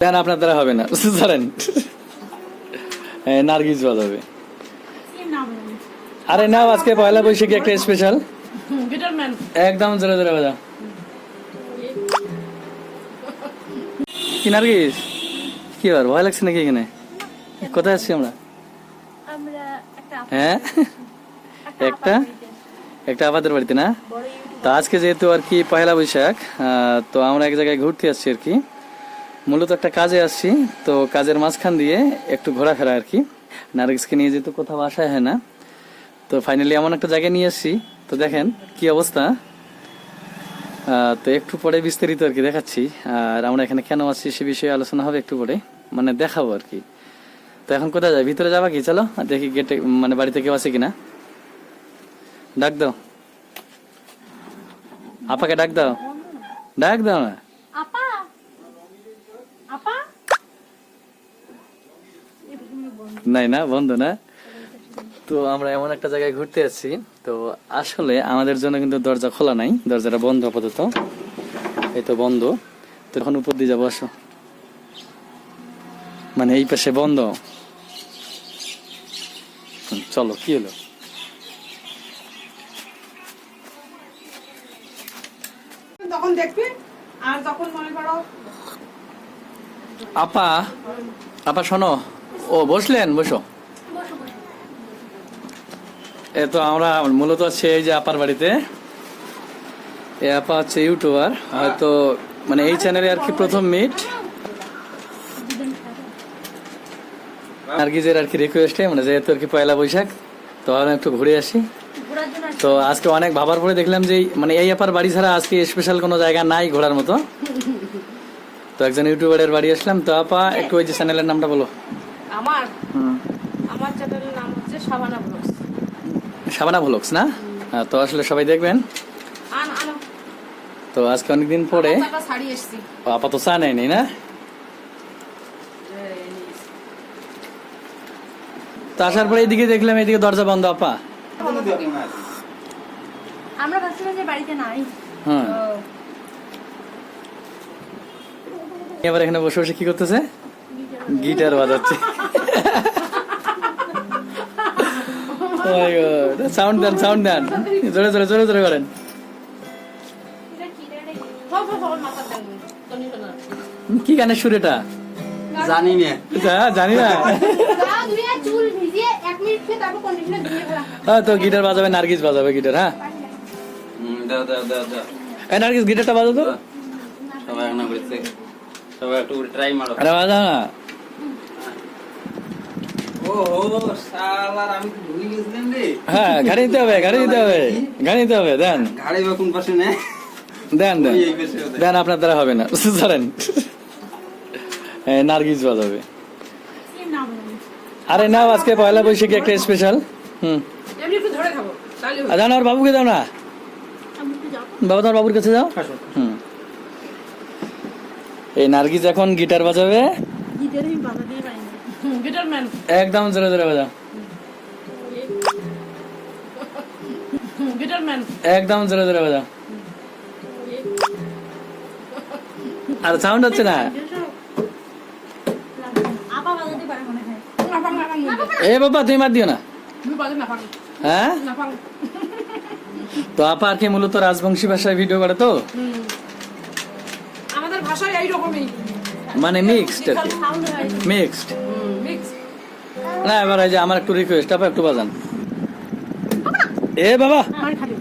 দেন আপনার দ্বারা হবে না। ধরেন। হ্যাঁ, নার্গিস বাজাবে আরে নাও আজকে পয়লা বৈশাখী একটা স্পেশাল একদম জোরে জোরে বাজা। কি নার্গিস? কি আর ভয় লাগছে নাকি এখানে? কোথায় আছি আমরা? আমরা হ্যাঁ? একটা? একটা আপাদের বাড়িতে না? তো আজকে যেহেতু আর কি পয়লা বৈশাখ আহ, তো আমরা এক জায়গায় ঘুরতে আসছি আর কি। মূলত একটা কাজে আসছি, তো কাজের মাঝখান দিয়ে একটু ঘোরাফেরা আর কি। নার্গিসকে নিয়ে যেহেতু কোথাও আসা হয় না, তো ফাইনালি এমন একটা জায়গায় নিয়ে আসছি। তো দেখেন কি অবস্থা। তো একটু পরে বিস্তারিত আর কি দেখাচ্ছি, আর আমরা এখানে কেন আসছি সে বিষয়ে আলোচনা হবে একটু পরে মানে দেখাবো আর কি। তো এখন কোথায় যাই? ভিতরে যাবা কি? চলো, দেখি গেটে মানে বাড়িতে কেউ আছে কিনা। ডাক দাও। আপাকে ডাক দাও। ডাক দাও না আপা আপা নাই না বন্ধ না? তো আমরা এমন একটা জায়গায় ঘুরতে যাচ্ছি। তো আসলে আমাদের জন্য কিন্তু দরজা খোলা নাই দরজাটা বন্ধ আপাতত। এই তো বন্ধ। তো এখন উপর দিয়ে যাব আসো। মানে এই পাশে বন্ধ। চলো কি হলো? তখন দেখবি আর যখন মনে করো আপা আপা শোনো। ও, বসলেন, বসো। এ তো আমরা মূলত আছি এই যে আপার বাড়িতে। এ আপা হচ্ছে ইউটিউবার, হয়তো মানে এই চ্যানেলে আর কি প্রথম মিট নার্গিজের আর কি রিকোয়েস্টে মানে যেহেতু আর কি পয়লা বৈশাখ, তো ভাবলাম একটু ঘুরে আসি। তো আজকে অনেক ভাবার পরে দেখলাম যে মানে এই আপার বাড়ি ছাড়া আজকে স্পেশাল কোনো জায়গা নাই ঘোরার মতো। তো একজন ইউটিউবারের বাড়ি আসলাম। তো আপা, একটু ওই যে চ্যানেলের নামটা বলো। আমার? আমার চ্যানেলের নাম হচ্ছে সাবানা ব্লগস সাবানা ভ্লগস না? হ্যাঁ, তো আসলে সবাই দেখবেন। তো আজকে অনেকদিন পরে ও, চা নেয়নি না? তো আসার পরে এদিকে দেখলাম এদিকে দরজা বন্ধ আপা। আমরা ভাবছিলাম যে বাড়িতে নাই। হ্যাঁ। এবার এখানে বসে বসে কি করতেছে? গিটার বাজাচ্ছে। সাউন্ড দেন সাউন্ড দেন জোরে জোরে জোরে জোরে করেন। কি গানের সুর এটা? জানি না। জানি না। হ্যাঁ তো গিটার বাজাবে নার্গিস বাজাবে গিটার হ্যাঁ? নার্গিস গিটারটা বাজো তো। সবাই না করেছে। সবাই একটু ট্রাই মারো। আরে বাজাও না ও হো শালার আমি তো ভুলে গেছিলাম রে হ্যাঁ গাড়ি দিতে হবে গাড়ি দিতে হবে গাড়ি দিতে হবে দেন। গাড়ি বা কোন পাশে নে? দেন দেন। আপনার দ্বারা হবে না। ধরেন। হ্যাঁ, নার্গিস বাজাবে আরে নাও আজকে পয়লা বৈশাখী একটা স্পেশাল হুম। জানো আর বাবুকে দাও না? বাবা তোমার বাবুর কাছে যাও? হুম। এই নার্গিস এখন গিটার বাজাবে। একদম জোরে জোরে বাজাও গিটার ম্যান? একদম জোরে জোরে বাজাও আর সাউন্ড হচ্ছে না? মনে হয়। এ বাবা তুমি মার দিও না। হ্যাঁ? তো আপা আর কি মূলত রাজবংশী ভাষায় ভিডিও করে তো? আমাদের ভাষায় এই রকমই মানে মিক্সড আর কি। মিক্সড মিক্স না এবার এই যে আমার একটু রিকোয়েস্ট আপা একটু বাজান। এ বাবা! মার খাবি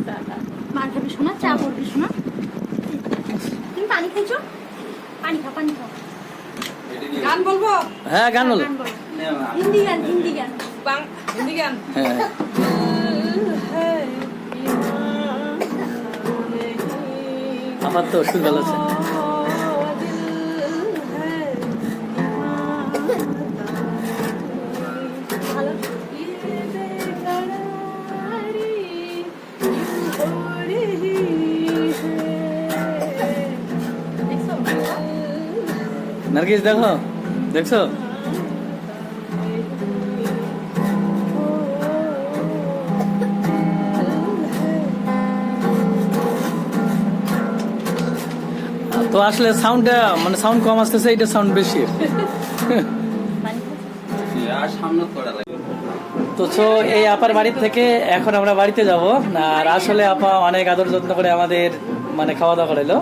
মার খাবি শোনা চা পড়বি শোনা। তুমি পানি খাইছো? পানি খাও পানি খাও। গান বলব? হ্যাঁ গান বলো। হিন্দি গান হিন্দি গান। হিন্দি গান? হ্যাঁ। আমার তো ওষুধ ভালো আছে। নার্গিস, দেখো, দেখছ? তো আসলে সাউন্ডটা মানে সাউন্ড কম আসতেছে এটা সাউন্ড বেশি। তো সো এই আপার বাড়ি থেকে এখন আমরা বাড়িতে যাব। আর আসলে আপা অনেক আদর যত্ন করে আমাদের মানে খাওয়া দাওয়া করাইলো।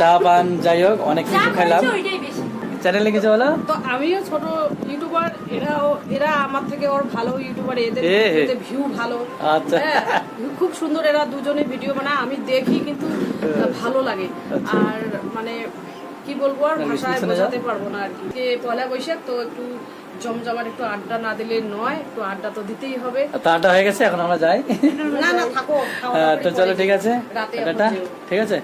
চা পান, যাই হোক, অনেক কিছু খাইলাম। চ্যানেলে কিছু বলো? তো আমিও ছোট ইউটিউবার এরাও এরা আমার থেকে ওর ভালো ইউটিউবার এদের ভিউ ভালো। আচ্ছা। হ্যাঁ, খুব সুন্দর এরা দুজনে ভিডিও বানায় আমি দেখি কিন্তু ভালো লাগে। আচ্ছা। আর মানে কি বলব আর ভাষায় বোঝাতে পারব না আর কি। যে পয়লা বৈশাখ তো একটু জমজমার একটু আড্ডা না দিলে নয় একটু আড্ডা তো দিতেই হবে। আড্ডা হয়ে গেছে এখন আমরা যাই। না না থাকো দাওয়া তো চলো ঠিক আছে। ঠিক আছে?